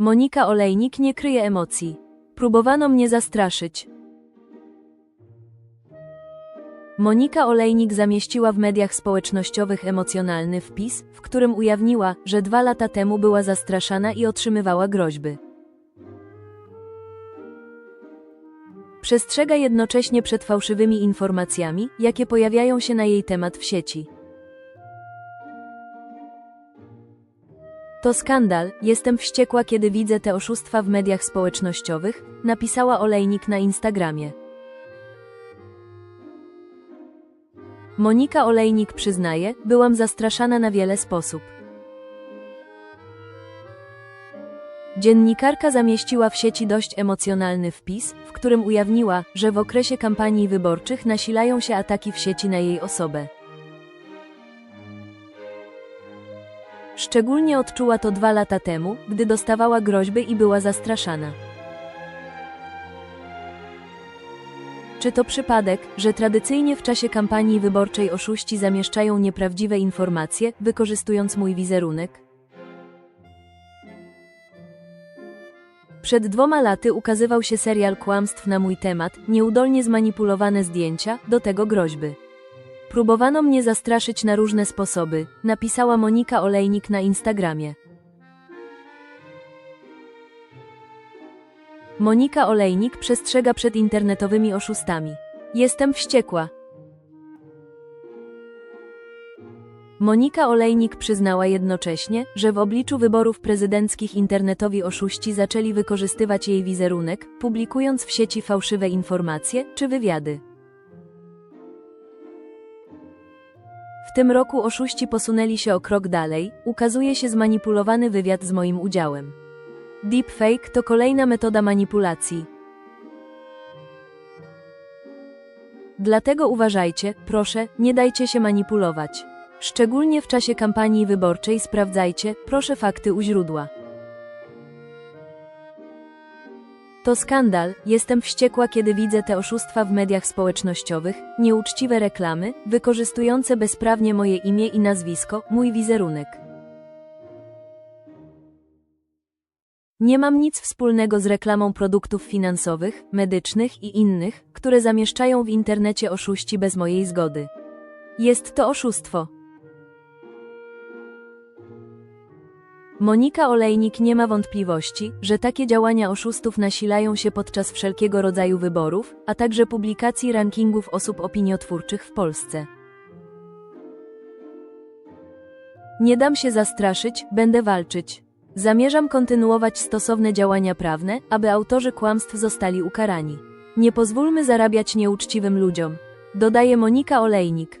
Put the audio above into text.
Monika Olejnik nie kryje emocji. Próbowano mnie zastraszyć. Monika Olejnik zamieściła w mediach społecznościowych emocjonalny wpis, w którym ujawniła, że dwa lata temu była zastraszana i otrzymywała groźby. Przestrzega jednocześnie przed fałszywymi informacjami, jakie pojawiają się na jej temat w sieci. To skandal, jestem wściekła, kiedy widzę te oszustwa w mediach społecznościowych, napisała Olejnik na Instagramie. Monika Olejnik przyznaje, byłam zastraszana na wiele sposób. Dziennikarka zamieściła w sieci dość emocjonalny wpis, w którym ujawniła, że w okresie kampanii wyborczych nasilają się ataki w sieci na jej osobę. Szczególnie odczuła to dwa lata temu, gdy dostawała groźby i była zastraszana. Czy to przypadek, że tradycyjnie w czasie kampanii wyborczej oszuści zamieszczają nieprawdziwe informacje, wykorzystując mój wizerunek? Przed dwoma laty ukazywał się serial kłamstw na mój temat, nieudolnie zmanipulowane zdjęcia, do tego groźby. Próbowano mnie zastraszyć na różne sposoby, napisała Monika Olejnik na Instagramie. Monika Olejnik przestrzega przed internetowymi oszustami. Jestem wściekła. Monika Olejnik przyznała jednocześnie, że w obliczu wyborów prezydenckich internetowi oszuści zaczęli wykorzystywać jej wizerunek, publikując w sieci fałszywe informacje czy wywiady. W tym roku oszuści posunęli się o krok dalej, ukazuje się zmanipulowany wywiad z moim udziałem. Deepfake to kolejna metoda manipulacji. Dlatego uważajcie, proszę, nie dajcie się manipulować. Szczególnie w czasie kampanii wyborczej sprawdzajcie, proszę fakty u źródła. To skandal, jestem wściekła, kiedy widzę te oszustwa w mediach społecznościowych, nieuczciwe reklamy, wykorzystujące bezprawnie moje imię i nazwisko, mój wizerunek. Nie mam nic wspólnego z reklamą produktów finansowych, medycznych i innych, które zamieszczają w internecie oszuści bez mojej zgody. Jest to oszustwo. Monika Olejnik nie ma wątpliwości, że takie działania oszustów nasilają się podczas wszelkiego rodzaju wyborów, a także publikacji rankingów osób opiniotwórczych w Polsce. Nie dam się zastraszyć, będę walczyć. Zamierzam kontynuować stosowne działania prawne, aby autorzy kłamstw zostali ukarani. Nie pozwólmy zarabiać nieuczciwym ludziom. Dodaje Monika Olejnik.